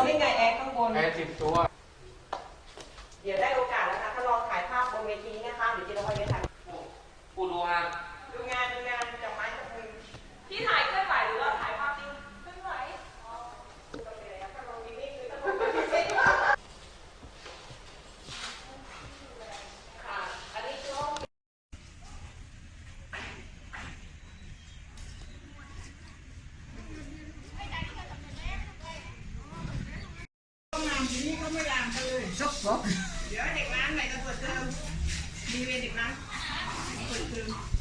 นนี่ไงแอร์ข้างบน แอร์สิบตัว เดี๋ยวได้โอกาสแล้วคะถ้าลองถ่ายภาพบนเวทีนะคะเดี๋ยวจะลองไปถ่ายกูดูงานดูงานดูงาน เดี๋ยวเด็กน้ำไหนจะเปิดเทอมมีเวรเด็กน้ำเปิดเทอม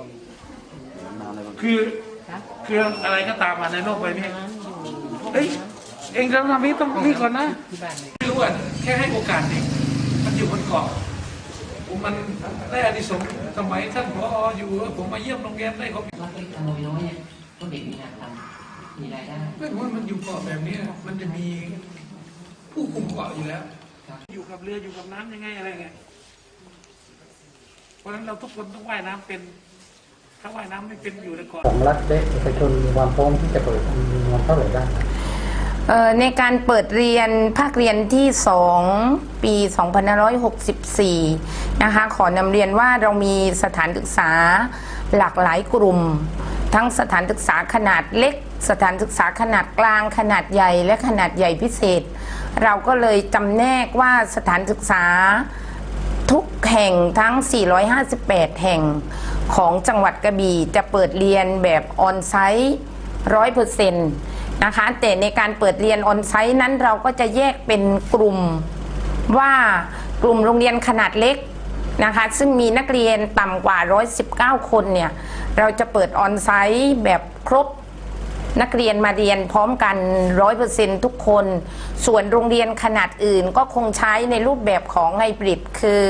ต้องมีครับต้องมีคือคืออะไรก็ตามมาในโลกใบนี้เอ้ยเองจะทำนี้ต้องนี่ก่อนนะไม่รู้อะแค่ให้โอกาสเด็กมันอยู่บนเกาะมันได้อานิสงส์สมัยท่านพออยู่ผมมาเยี่ยมโรงเรียนได้เขาเราไปขโมยน้อยเนี่ยก็เด็กมีงานทำมีรายได้ไม่ว่ามันอยู่เกาะแบบนี้มันจะมีผู้คุมเกาะอยู่แล้วครับอยู่กับเรืออยู่กับน้ำยังไงอะไรไงเพราะฉะนั้นเราทุกคนต้องว่ายน้ำเป็น ถ้าว่ายน้ำไม่เป็นอยู่ในเกาะของรัฐและเอกชนมีความพร้อมที่จะเปิดมีจำนวนเท่าไหร่ได้ครับเอ่อในการเปิดเรียนภาคเรียนที่ 2 ปี 2564 นะคะ ขอนำเรียนว่าเรามีสถานศึกษาหลากหลายกลุ่ม ทั้งสถานศึกษาขนาดเล็ก สถานศึกษาขนาดกลาง ขนาดใหญ่ และขนาดใหญ่พิเศษ เราก็เลยจำแนกว่าสถานศึกษาทุกแห่งทั้ง 458 แห่ง ของจังหวัดกระบี่จะเปิดเรียนแบบออนไซต์ร้อยเปอร์เซ็นต์นะคะแต่ในการเปิดเรียนออนไซต์นั้นเราก็จะแยกเป็นกลุ่มว่ากลุ่มโรงเรียนขนาดเล็กนะคะซึ่งมีนักเรียนต่ำกว่า 119 คนเนี่ย เราจะเปิดออนไซต์แบบครบ นักเรียนมาเรียนพร้อมกันร้อยเปอร์เซ็นทุกคน ส่วนโรงเรียนขนาดอื่นก็คงใช้ในรูปแบบของไฮบริดคือ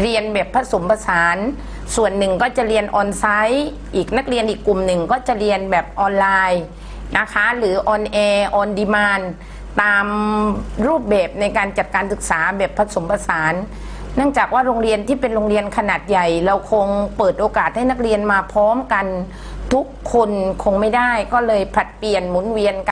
เรียนแบบผสมผสาน ส่วนหนึ่งก็จะเรียนออนไซต์อีกนักเรียนอีกกลุ่มหนึ่งก็จะเรียนแบบออนไลน์นะคะหรือออนแอร์ออนดีมานตามรูปแบบในการจัดการศึกษาแบบผสมผสาน เนื่องจากว่าโรงเรียนที่เป็นโรงเรียนขนาดใหญ่ เราคงเปิดโอกาสให้นักเรียนมาพร้อมกัน ทุกคนคงไม่ได้ก็เลยผลัดเปลี่ยนหมุนเวียนกัน